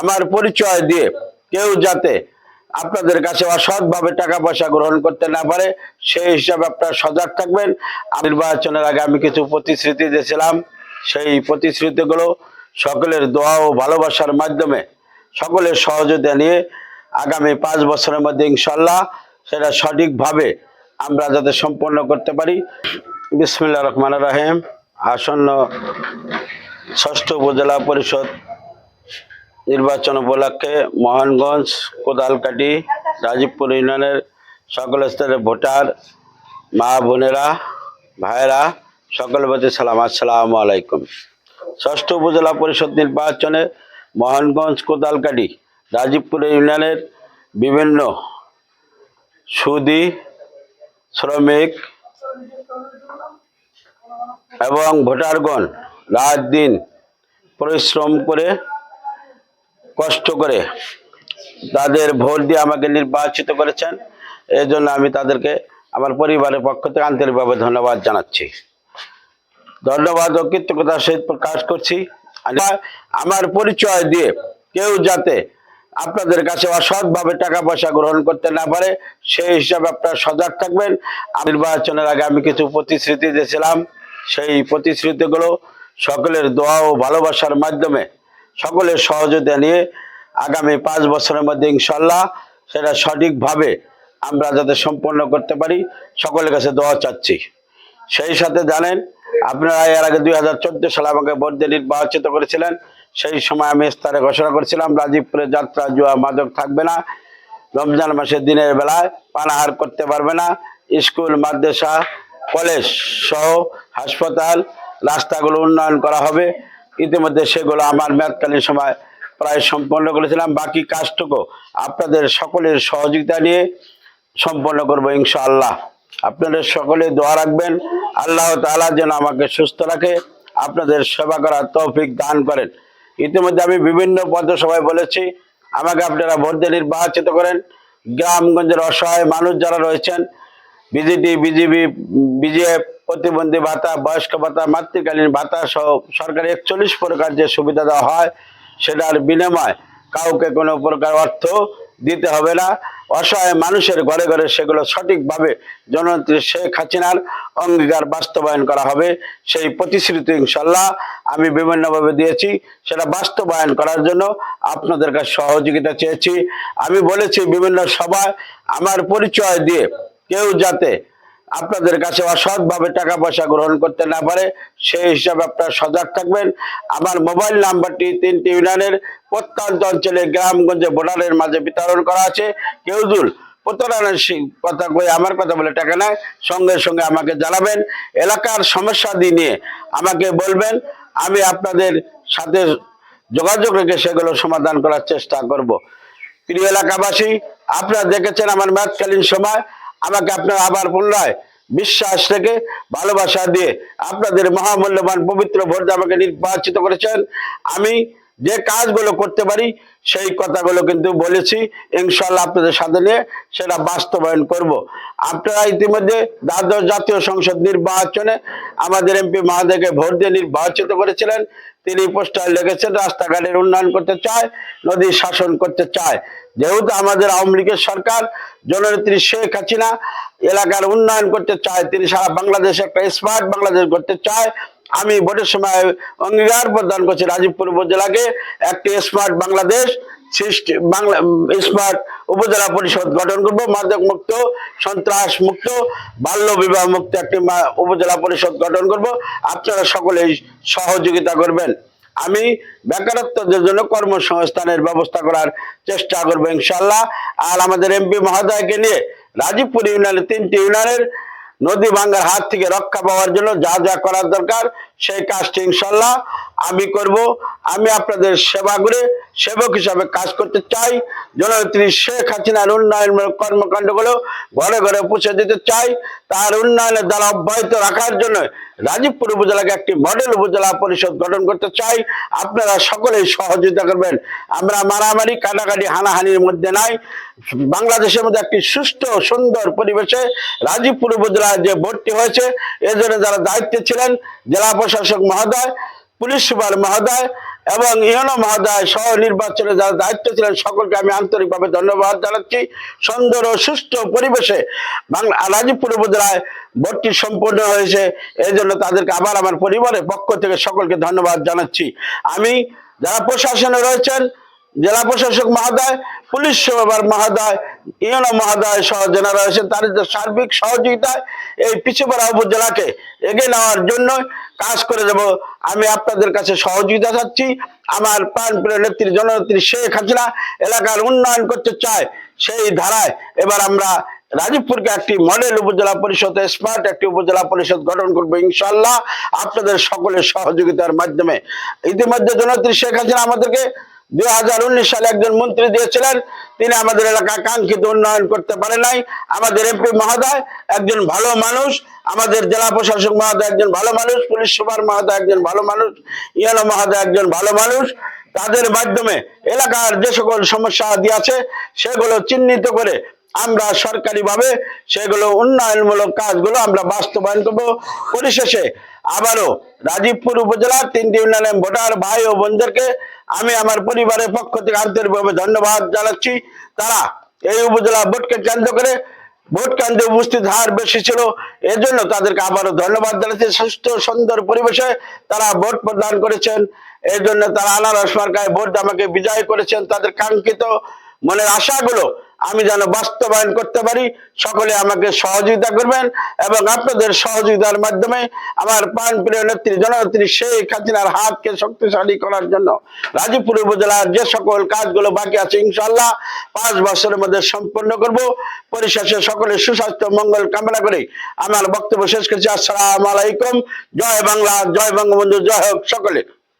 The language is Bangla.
আমার পরিচয় দিয়ে কেউ যাতে আপনাদের কাছে অসৎভাবে টাকা পয়সা গ্রহণ করতে না পারে, সেই হিসাবে আপনারা সজাগ থাকবেন। নির্বাচনের আগে আমি কিছু প্রতিশ্রুতি দিয়েছিলাম। সেই প্রতিশ্রুতিগুলো সকলের দোয়া ও ভালোবাসার মাধ্যমে সকলের সহযোগিতা নিয়ে আগামী পাঁচ বছরের মধ্যে ইনশাল্লাহ সেটা সঠিকভাবে আমরা যাতে সম্পন্ন করতে পারি। বিসমিল্লা রহমান রাহিম। আসন্ন ষষ্ঠ উপজেলা পরিষদ নির্বাচন উপলক্ষে মোহনগঞ্জ কোদালকাটি রাজীবপুর ইউনিয়নের সকল স্তরের ভোটার, মা বোনেরা, ভাইয়েরা সকল প্রতি সালাম। আসসালামু আলাইকুম। ষষ্ঠ উপজেলা পরিষদ নির্বাচনে মোহনগঞ্জ কোদালকাটি রাজীবপুর ইউনিয়নের বিভিন্ন সুদি, শ্রমিক এবং ভোটারগণ রাত দিন পরিশ্রম করে কষ্ট করে তাদের ভোট দিয়ে আমাকে নির্বাচিত করেছেন। এই জন্য আমি তাদেরকে আমার পরিবারের পক্ষ থেকে আন্তরিকভাবে ধন্যবাদ জানাচ্ছি। ধন্যবাদ ও কৃতজ্ঞতার সহিত প্রকাশ করছি। আমার পরিচয় দিয়ে কেউ যাতে আপনাদের কাছে অসৎভাবে টাকা পয়সা গ্রহণ করতে না পারে, সেই হিসাবে আপনারা সজাগ থাকবেন। নির্বাচনের আগে আমি কিছু প্রতিশ্রুতি দিয়েছিলাম। সেই প্রতিশ্রুতিগুলো সকলের দোয়া ও ভালোবাসার মাধ্যমে সকলের সহযোগিতা নিয়ে আগামী পাঁচ বছরের মধ্যে ইনশাল্লাহ সেটা সঠিকভাবে আমরা যাতে সম্পন্ন করতে পারি, সকলের কাছে দোয়া চাচ্ছি। সেই সাথে জানেন, আপনারা এর আগে দুই হাজার চোদ্দ সালে আমাকে ভোট দিয়ে নির্বাচিত করেছিলেন, সেই সময় আমি ইস্তারে ঘোষণা করেছিলাম, রাজীবপুরে যাত্রা জুয়া মাদক থাকবে না, রমজান মাসের দিনের বেলায় পানাহার করতে পারবে না, স্কুল, মাদ্রাসা, কলেজ সহ হাসপাতাল, রাস্তাগুলো উন্নয়ন করা হবে। ইতিমধ্যে সেগুলো আমার মেয়াদকালীন সময় প্রায় সম্পন্ন করেছিলাম। বাকি কাজটুকু আপনাদের সকলের সহযোগিতা নিয়ে সম্পন্ন করব ইনশাআল্লাহ। আপনাদের সকলে দোয়া রাখবেন। আল্লাহ তাআলা যেন আমাকে সুস্থ রাখে, আপনাদের সেবা করার তৌফিক দান করেন। ইতিমধ্যে আমি বিভিন্ন পথসভায় বলেছি, আমাকে আপনারা ভোট দিয়ে নির্বাচিত করেন। গ্রামগঞ্জের অসহায় মানুষ যারা রয়েছেন বিজেপি বিজেপি, বিজেএফ, প্রতিবন্ধী ভাতা, বয়স্ক ভাতা, মাতৃকালীন ভাতা সহ সরকারি একচল্লিশ প্রকার যে সুবিধা দেওয়া হয়, সেটার বিনিময় কাউকে কোনো প্রকার অর্থ দিতে হবে না। অসহায় মানুষের ঘরে ঘরে সেগুলো সঠিকভাবে জননেত্রী শেখ হাসিনার অঙ্গীকার বাস্তবায়ন করা হবে। সেই প্রতিশ্রুতি ইনশাল্লাহ আমি বিভিন্নভাবে দিয়েছি। সেটা বাস্তবায়ন করার জন্য আপনাদের কাছে সহযোগিতা চেয়েছি। আমি বলেছি বিভিন্ন সভায় আমার পরিচয় দিয়ে কেউ যাতে আপনাদের কাছে অসৎভাবে টাকা পয়সা গ্রহণ করতে না পারে, সেই হিসাবে আপনারা সজাগ থাকবেন। আমার মোবাইল নাম্বারটি তিনটি ইউনিয়নের প্রত্যন্ত অঞ্চলে গ্রামগঞ্জে ভোটারের মাঝে বিতরণ করা আছে। কেউজুল প্রতারণার সি- কথা কই আমার কথা বলে টাকা নেয়, সঙ্গে সঙ্গে আমাকে জানাবেন। এলাকার সমস্যা নিয়ে আমাকে বলবেন, আমি আপনাদের সাথে যোগাযোগ রেখে সেগুলো সমাধান করার চেষ্টা করব। প্রিয় এলাকাবাসী, আপনারা দেখেছেন আমার ম্যাচকালীন সময় আমাকে আপনার আবার পুনরায় বিশ্বাস থেকে ভালোবাসা দিয়ে আপনাদের মহামূল্যবান পবিত্র ভোট আমাকে নির্বাচিত করেছেন, আমি যে কাজগুলো করতে পারি, সেই কথাগুলো কিন্তু বলেছি। ইনশাল্লাহ আপনাদের সাথে নিয়ে সেটা বাস্তবায়ন করব। আপনারা ইতিমধ্যে দ্বাদশ জাতীয় সংসদ নির্বাচনে আমাদের এমপি মহাদেবকে ভোট দিয়ে নির্বাচিত করেছিলেন। তিনি পোস্টার লিখেছেন, রাস্তাঘাটের উন্নয়ন করতে চায়, নদী শাসন করতে চায়। যেহেতু আমাদের আওয়ামী লীগের সরকার, জননেত্রী শেখ হাসিনা এলাকার উন্নয়ন করতে চায়, তিনি সারা বাংলাদেশে একটা স্মার্ট বাংলাদেশ করতে চায়। আমি ভোটের সময় অঙ্গীকার প্রদান করছি রাজীবপুর উপজেলাকে, একটি স্মার্ট বাংলাদেশ সৃষ্টি, বাংলা, স্মার্ট উপজেলা পরিষদ গঠন করব। মাদক মুক্ত, সন্ত্রাস মুক্ত, বাল্য বিবাহ মুক্ত একটি উপজেলা পরিষদ গঠন করব। আপনারা সকলেই সহযোগিতা করবেন। আমি বেকারত্বদের জন্য কর্মসংস্থানের ব্যবস্থা করার চেষ্টা করব ইনশাল্লাহ আর আমাদের এমপি মহোদয়কে নিয়ে রাজীবপুর ইউনিয়নের তিনটি ইউনিয়নের নদী ভাঙ্গার হাত থেকে রক্ষা পাওয়ার জন্য যা যা করার দরকার, সেই কাজটি ইনশাল্লাহ আমি করব, আমি আপনাদের সেবা করে সেবক হিসাবে কাজ করতে চাই। জননেত্রী শেখ হাসিনার উন্নয়নমূলক কর্মকাণ্ডগুলো ঘরে ঘরে পৌঁছে দিতে চাই। তার উন্নয়নের দ্বারা অব্যাহত রাখার জন্য রাজীবপুর উপজেলাকে একটি মডেল উপজেলা পরিষদ গঠন করতে চাই। আপনারা সকলেই সহযোগিতা করবেন। আমরা মারামারি, কাটাকাটি, হানাহানির মধ্যে নাই। বাংলাদেশের মধ্যে একটি সুষ্ঠু সুন্দর পরিবেশে রাজীবপুর উপজেলায় যে ভর্তি হয়েছে এজন্য যারা দায়িত্বে ছিলেন, জেলা প্রশাসক মহোদয় পুলিশ সুপার মহোদয় এবং ইহন মহোদয় সহ নির্বাচনে যারা দায়িত্ব ছিলেন সকলকে আমি আন্তরিকভাবে ধন্যবাদ জানাচ্ছি। সুন্দর ও সুস্থ পরিবেশে বাংলা রাজীবপুর উপজেলায় ভোটটি সম্পূর্ণ হয়েছে। এই জন্য তাদেরকে আবার আমার পরিবারের পক্ষ থেকে সকলকে ধন্যবাদ জানাচ্ছি। আমি যারা প্রশাসনে রয়েছেন জেলা প্রশাসক মহোদয়, পুলিশ সেবার মহোদয়, ইউনো মহোদয় সহ যারা রয়েছেন, তাদের সার্বিক সহযোগিতায় এই পিছুপাড়া উপজেলাকে এগিয়ে নেওয়ার জন্য কাজ করে দেব আমি আপনাদের কাছে সহযোগিতা চাচ্ছি। আমার প্রাণ প্রিয় নেত্রী জননেত্রী শেখ হাসিনা এলাকার উন্নয়ন করতে চায় সেই ধারায় এবার আমরা রাজীবপুরকে একটি মডেল উপজেলা পরিষদ, স্মার্ট একটি উপজেলা পরিষদ গঠন করব ইনশাল্লাহ আপনাদের সকলের সহযোগিতার মাধ্যমে। ইতিমধ্যে জননেত্রী শেখ হাসিনা আমাদেরকে দুই উনিশ সালে একজন মন্ত্রী দিয়েছিলেন। তিনি আমাদের এলাকা কাঙ্ক্ষিত উন্নয়ন করতে পারে নাই। আমাদের এমপি মহোদয় একজন ভালো মানুষ। আমাদের জেলা প্রশাসক মহোদয় একজন ভালো মানুষ। পুলিশ সুপার মহোদয় একজন ভালো মানুষ। ইয়ানো মহোদয় একজন ভালো মানুষ। তাদের মাধ্যমে এলাকার যে সকল সমস্যা আদি আছে সেগুলো চিহ্নিত করে আমরা সরকারিভাবে সেগুলো উন্নয়নমূলক কাজগুলো আমরা বাস্তবায়ন করব। পরিশেষে আবারও রাজীবপুর উপজেলার তিনটি ইউনিয়নের ভোটার ভাই ও বোনদেরকে আমি আমার পরিবারের পক্ষ থেকে আন্তরিকভাবে ধন্যবাদ জানাচ্ছি। তারা এই উপজেলা ভোটকে কেন্দ্র করে ভোট কেন্দ্রে উপস্থিত হার বেশি ছিল, এজন্য তাদেরকে আবারও ধন্যবাদ জানাচ্ছি। সুস্থ, সুন্দর পরিবেশে তারা ভোট প্রদান করেছেন এই জন্য তারা আনারস মার্কায় ভোট আমাকে বিজয় করেছেন। তাদের কাঙ্ক্ষিত মনের আশাগুলো আমি যেন বাস্তবায়ন করতে পারি, সকলে আমাকে সহযোগিতা করবেন এবং আপনাদের সহযোগিতার মাধ্যমে আমার প্রাণ প্রিয় নেত্রী জননেত্রী শেখ হাসিনার হাতকে শক্তিশালী করার জন্য রাজীবপুর উপজেলার যে সকল কাজগুলো বাকি আছে ইনশাল্লাহ পাঁচ বছরের মধ্যে সম্পন্ন করব। পরিশেষে সকলের সুস্বাস্থ্য, মঙ্গল কামনা করে আমার বক্তব্য শেষ করছি। আসসালাম আলাইকুম। জয় বাংলা, জয় বঙ্গবন্ধু, জয় হোক সকলে।